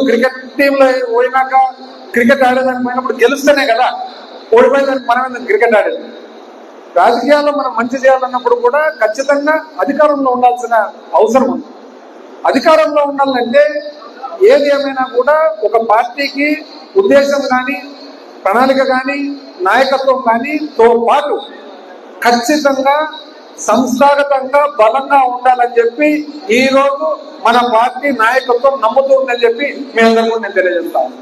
నువ్వు క్రికెట్ టీంలో పోయినాక క్రికెట్ ఆడేదానికి పోయినప్పుడు గెలుస్తేనే కదా. ఓడిపోయేదానికి మనం ఎందుకు క్రికెట్ ఆడేది? రాజకీయాల్లో మనం మంచి చేయాలన్నప్పుడు కూడా ఖచ్చితంగా అధికారంలో ఉండాల్సిన అవసరం ఉంది. అధికారంలో ఉండాలంటే ఏది ఏమైనా కూడా ఒక పార్టీకి ఉద్దేశం కానీ ప్రణాళిక కానీ నాయకత్వం కానీ తో పాటు ఖచ్చితంగా సంస్థాగతంగా బలంగా ఉండాలని చెప్పి ఈరోజు మన పార్టీ నాయకత్వం నమ్ముతూ ఉందని చెప్పి మీ అందరూ నేను తెలియజేస్తాను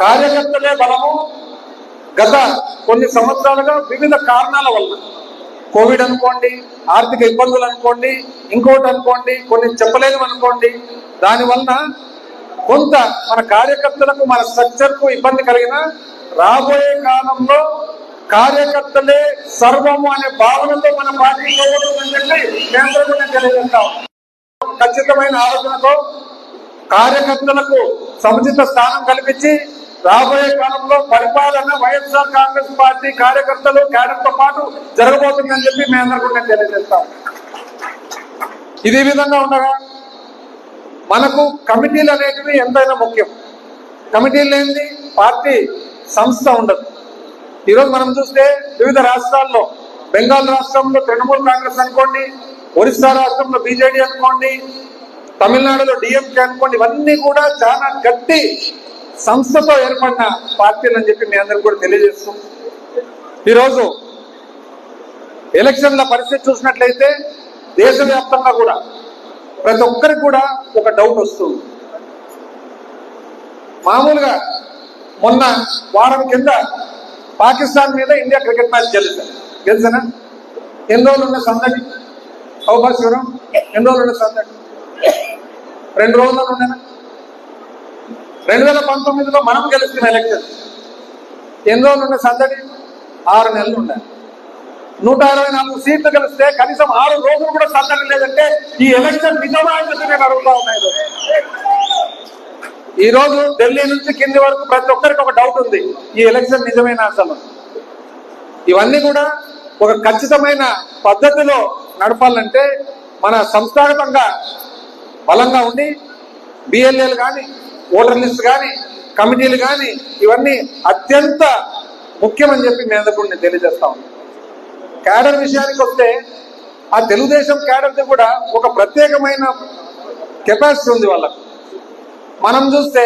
కార్యకర్తలే బలము. గత కొన్ని సంవత్సరాలుగా వివిధ కారణాల వల్ల కోవిడ్ అనుకోండి ఆర్థిక ఇబ్బందులు అనుకోండి ఇంకోటి అనుకోండి కొన్ని చెప్పలేము అనుకోండి దానివల్ల కొంత మన కార్యకర్తలకు మన స్ట్రక్చర్కు ఇబ్బంది కలిగిన రాబోయే కాలంలో కార్యకర్తలే సర్వము అనే భావనతో మన పార్టీ పోవడం చెప్పి కేంద్రంలో తెలియజేస్తాం ఖచ్చితమైన ఆలోచనతో కార్యకర్తలకు సముచిత స్థానం కల్పించి రాబోయే కాలంలో పరిపాలన వైఎస్ఆర్ కాంగ్రెస్ పార్టీ కార్యకర్తలు తో పాటు జరగబోతుందని చెప్పి మేము అందరూ తెలియజేస్తాం. ఇదే విధంగా ఉండగా మనకు కమిటీలు అనేటివి ఎంతైనా ముఖ్యం. కమిటీలు లేనిది పార్టీ సంస్థ ఉండదు. ఈరోజు మనం చూస్తే వివిధ రాష్ట్రాల్లో బెంగాల్ రాష్ట్రంలో తృణమూల్ కాంగ్రెస్ అనుకోండి ఒరిస్సా రాష్ట్రంలో బీజేడీ అనుకోండి తమిళనాడులో డిఎంకే అనుకోండి ఇవన్నీ కూడా చాలా గట్టి సంస్థతో ఏర్పడిన పార్టీలు అని చెప్పి మీ అందరికి కూడా తెలియజేస్తాం ఈరోజు ఎలక్షన్ల పరిస్థితి చూసినట్లయితే దేశవ్యాప్తంగా కూడా ప్రతి ఒక్కరికి కూడా ఒక డౌట్ వస్తుంది. మామూలుగా మొన్న వారం కింద పాకిస్తాన్ మీద ఇండియా క్రికెట్ మ్యాచ్ గెలిచారు. గెలిచనా ఎన్ని రోజులు ఉన్న సందడి? అవకాశం ఎన్ని రోజులు ఉన్న సందడి రెండు రోజుల్లో ఉండేనా రెండు వేల పంతొమ్మిదిలో మనం గెలుస్తున్న ఎలక్షన్ ఎన్ని రోజులు ఉండే సందడి ఆరు నెలలు ఉండాలి నూట అరవై నాలుగు సీట్లు గెలిస్తే కనీసం ఆరు రోజులు కూడా సందడి లేదంటే ఈ ఎలక్షన్ నిజమా అని నేను అడుగుతా ఉన్నాయి ఈ రోజు ఢిల్లీ నుంచి కింది వరకు ప్రతి ఒక్కరికి ఒక డౌట్ ఉంది. ఈ ఎలక్షన్ నిజమైన అసలు? ఇవన్నీ కూడా ఒక ఖచ్చితమైన పద్ధతిలో నడపాలంటే మన సంస్థాగతంగా బలంగా ఉండి బిఎల్ఏలు కానీ ఓటర్ లిస్ట్ కానీ కమిటీలు కానీ ఇవన్నీ అత్యంత ముఖ్యమని చెప్పి మీ అందరికీ నేను తెలియజేస్తా ఉన్నాను క్యాడర్ విషయానికి వస్తే ఆ తెలుగుదేశం క్యాడర్ది కూడా ఒక ప్రత్యేకమైన కెపాసిటీ ఉంది వాళ్ళకు. మనం చూస్తే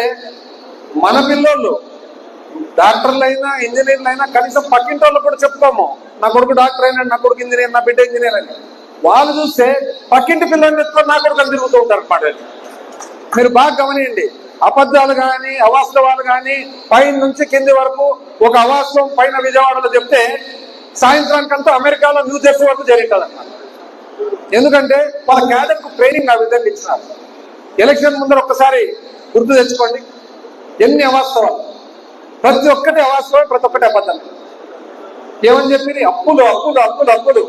మన పిల్లోళ్ళు డాక్టర్లు అయినా ఇంజనీర్లు అయినా కనీసం పక్కింటి వాళ్ళు కూడా చెప్తాము నా కొడుకు డాక్టర్ అయినా నా కొడుకు ఇంజనీర్ నా బిడ్డ ఇంజనీర్ అని. వాళ్ళు చూస్తే పక్కింటి పిల్లల్ని ఎత్తుకొని నా కొడుకులు తిరుగుతూ ఉంటారు అనమాట మీరు బాగా గమనియండి అబద్ధాలు కానీ అవాస్తవాలు కానీ పైన నుంచి కింది వరకు ఒక అవాస్తవం పైన విజయవాడలో చెప్తే సాయంత్రానికంతా అమెరికాలో న్యూ జెర్సీ వరకు జరిగిందన్నమాట. ఎందుకంటే వాళ్ళ క్యాడర్కు ట్రైనింగ్ ఆ విధంగా ఇచ్చినారు. ఎలక్షన్ ముందర ఒక్కసారి గుర్తు తెచ్చుకోండి. ఎన్ని అవాస్తవాలు? ప్రతి ఒక్కటి అవాస్తవం ప్రతి ఒక్కటి అబద్ధం ఏమని చెప్పి అప్పులు అప్పులు అప్పులు అప్పులు.